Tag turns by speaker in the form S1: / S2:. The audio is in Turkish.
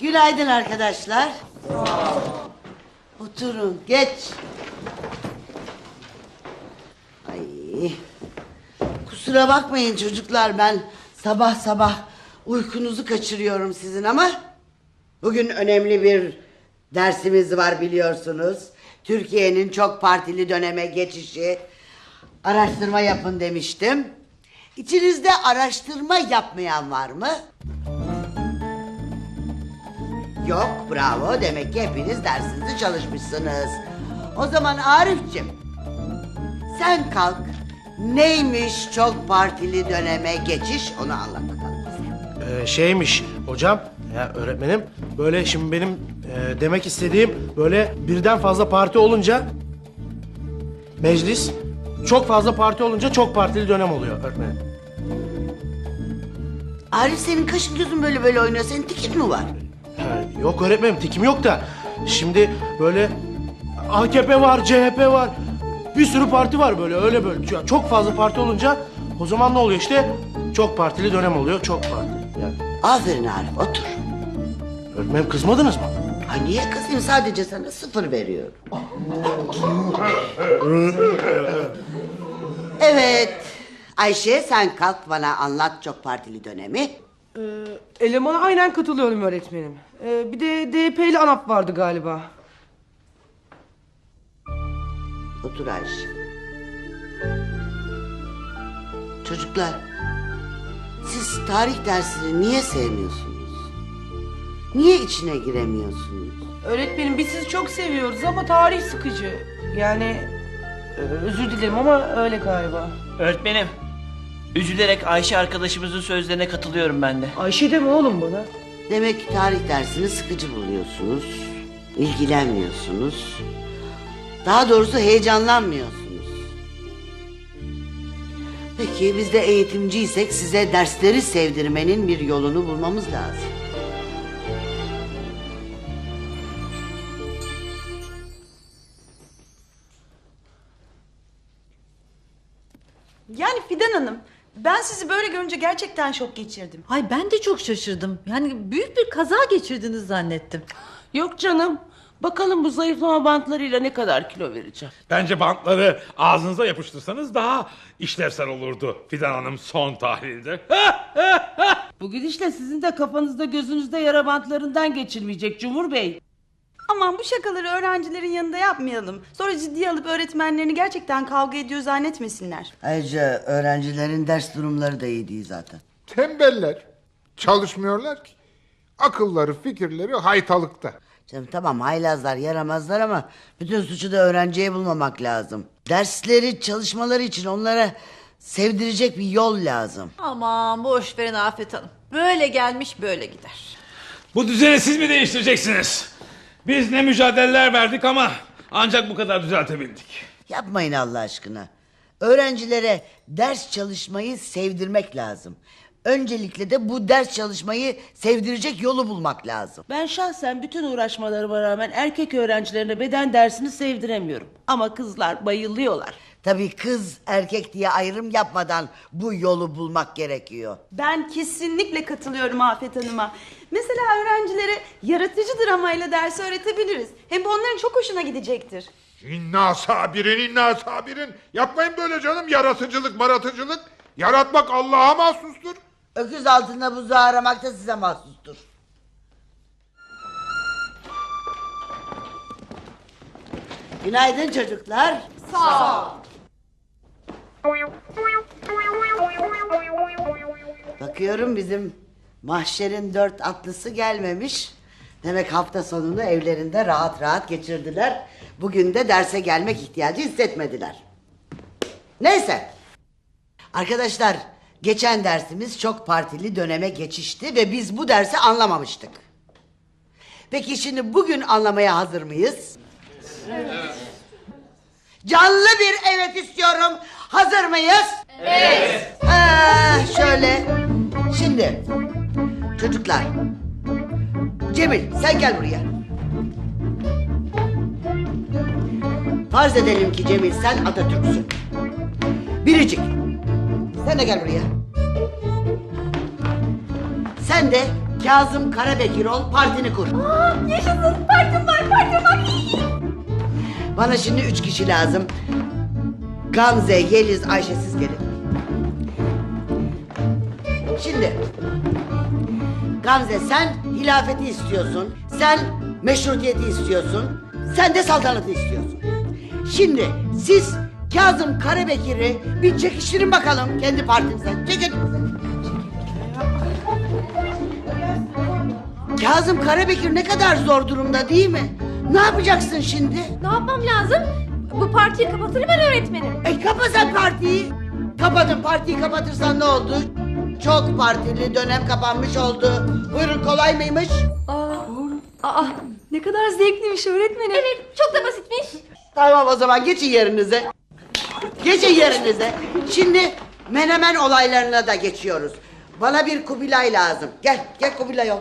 S1: Günaydın arkadaşlar. Oturun, geç. Ay. Kusura bakmayın çocuklar ben sabah sabah uykunuzu kaçırıyorum sizin ama bugün önemli bir dersimiz var biliyorsunuz. Türkiye'nin çok partili döneme geçişi araştırma yapın demiştim. İçinizde araştırma yapmayan var mı? Yok bravo demek ki hepiniz dersinizi çalışmışsınız. O zaman Arif'cim sen kalk neymiş çok partili döneme geçiş onu anlat bakalım bize.
S2: Ee, şeymiş hocam, ya öğretmenim böyle şimdi benim e, demek istediğim böyle birden fazla parti olunca meclis çok fazla parti olunca çok partili dönem oluyor öğretmenim.
S1: Arif senin kaşın gözün böyle böyle oynuyor senin tikin mi var?
S2: Ha, yok öğretmenim tikim yok da şimdi böyle AKP var, CHP var. Bir sürü parti var böyle öyle böyle. Çok fazla parti olunca o zaman ne oluyor işte? Çok partili dönem oluyor, çok parti. Yani,
S1: Aferin Arif otur.
S2: öğretmenim kızmadınız mı?
S1: Ay niye kızayım sadece sana sıfır veriyorum. evet Ayşe sen kalk bana anlat çok partili dönemi.
S3: Ee, elemana aynen katılıyorum öğretmenim. Ee, bir de DP'li ANAP vardı galiba.
S1: Otur Ayşe. Çocuklar, siz tarih dersini niye sevmiyorsunuz? Niye içine giremiyorsunuz?
S3: Öğretmenim biz sizi çok seviyoruz ama tarih sıkıcı. Yani e, özür dilerim ama öyle galiba.
S4: Öğretmenim, üzülerek Ayşe arkadaşımızın sözlerine katılıyorum ben de.
S3: Ayşe deme oğlum bana.
S1: Demek ki tarih dersini sıkıcı buluyorsunuz, ilgilenmiyorsunuz. Daha doğrusu heyecanlanmıyorsunuz. Peki biz de eğitimciysek size dersleri sevdirmenin bir yolunu bulmamız lazım.
S5: Yani Fidan Hanım, ben sizi böyle görünce gerçekten şok geçirdim.
S6: Ay ben de çok şaşırdım. Yani büyük bir kaza geçirdiniz zannettim.
S7: Yok canım. Bakalım bu zayıflama bantlarıyla ne kadar kilo vereceğim.
S8: Bence bantları ağzınıza yapıştırsanız daha işlevsel olurdu Fidan Hanım son tahlilde.
S7: Bu gidişle sizin de kafanızda gözünüzde yara bantlarından geçirmeyecek Cumhur Bey.
S5: Aman bu şakaları öğrencilerin yanında yapmayalım. Sonra ciddiye alıp öğretmenlerini gerçekten kavga ediyor zannetmesinler.
S1: Ayrıca öğrencilerin ders durumları da iyi değil zaten.
S9: Tembeller. Çalışmıyorlar ki. Akılları, fikirleri haytalıkta.
S1: Canım tamam haylazlar yaramazlar ama bütün suçu da öğrenciye bulmamak lazım. Dersleri çalışmaları için onlara sevdirecek bir yol lazım.
S6: Aman boş verin Afet Hanım. Böyle gelmiş böyle gider.
S8: Bu düzeni siz mi değiştireceksiniz? Biz ne mücadeleler verdik ama ancak bu kadar düzeltebildik.
S1: Yapmayın Allah aşkına. Öğrencilere ders çalışmayı sevdirmek lazım. Öncelikle de bu ders çalışmayı sevdirecek yolu bulmak lazım.
S7: Ben şahsen bütün uğraşmalarıma rağmen erkek öğrencilerine beden dersini sevdiremiyorum. Ama kızlar bayılıyorlar.
S1: Tabii kız erkek diye ayrım yapmadan bu yolu bulmak gerekiyor.
S5: Ben kesinlikle katılıyorum Afet Hanım'a. Mesela öğrencilere yaratıcı dramayla ders öğretebiliriz. Hem bu onların çok hoşuna gidecektir.
S9: İnna sabirin, inna sabirin. Yapmayın böyle canım. Yaratıcılık, maratıcılık. Yaratmak Allah'a mahsustur.
S1: Öküz altında buzağı aramak da size mahsustur. Günaydın çocuklar. Sağ Bakıyorum bizim mahşerin dört atlısı gelmemiş. Demek hafta sonunu evlerinde rahat rahat geçirdiler. Bugün de derse gelmek ihtiyacı hissetmediler. Neyse. Arkadaşlar geçen dersimiz çok partili döneme geçişti ve biz bu dersi anlamamıştık. Peki şimdi bugün anlamaya hazır mıyız? Canlı bir evet istiyorum. Hazır mıyız? Evet. Ha, şöyle. Şimdi çocuklar. Cemil sen gel buraya. Farz edelim ki Cemil sen Atatürk'sün. Biricik. Sen de gel buraya. Sen de Kazım Karabekir ol, partini kur.
S5: Yaşasın partim var partim var.
S1: Bana şimdi üç kişi lazım. Gamze, Yeliz, Ayşe siz gelin. Şimdi Gamze sen hilafeti istiyorsun. Sen meşrutiyeti istiyorsun. Sen de saltanatı istiyorsun. Şimdi siz Kazım Karabekir'i bir çekiştirin bakalım kendi partinizden. Çekin. Kazım Karabekir ne kadar zor durumda değil mi? Ne yapacaksın şimdi?
S10: Ne yapmam lazım? Bu partiyi kapatırım ben öğretmenim.
S1: E kapa sen partiyi. Kapatın partiyi kapatırsan ne oldu? Çok partili dönem kapanmış oldu. Buyurun kolay mıymış?
S10: Aa, aa, ne kadar zevkliymiş öğretmenim. Evet, çok da basitmiş.
S1: Tamam o zaman geçin yerinize. Geçin yerinize. Şimdi menemen olaylarına da geçiyoruz. Bana bir Kubilay lazım. Gel, gel Kubilay ol.